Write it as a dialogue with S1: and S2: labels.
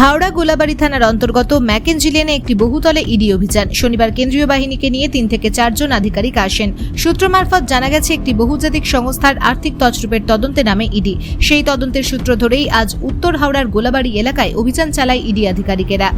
S1: হাওড়া গোলাবাড়ি থানার অন্তর্গত ম্যাকেঞ্জি একটি বহুতলে ইডি অভিযান। শনিবার কেন্দ্রীয় বাহিনীকে নিয়ে তিন থেকে চারজন আধিকারিক আসেন। সূত্র মারফত জানা গেছে, একটি বহুজাতিক সংস্থার আর্থিক তছরূপের তদন্তে নামে ইডি। সেই তদন্তের সূত্র ধরেই আজ উত্তর হাওড়ার গোলাবাড়ি এলাকায় অভিযান চালায় ইডি আধিকারিকেরা।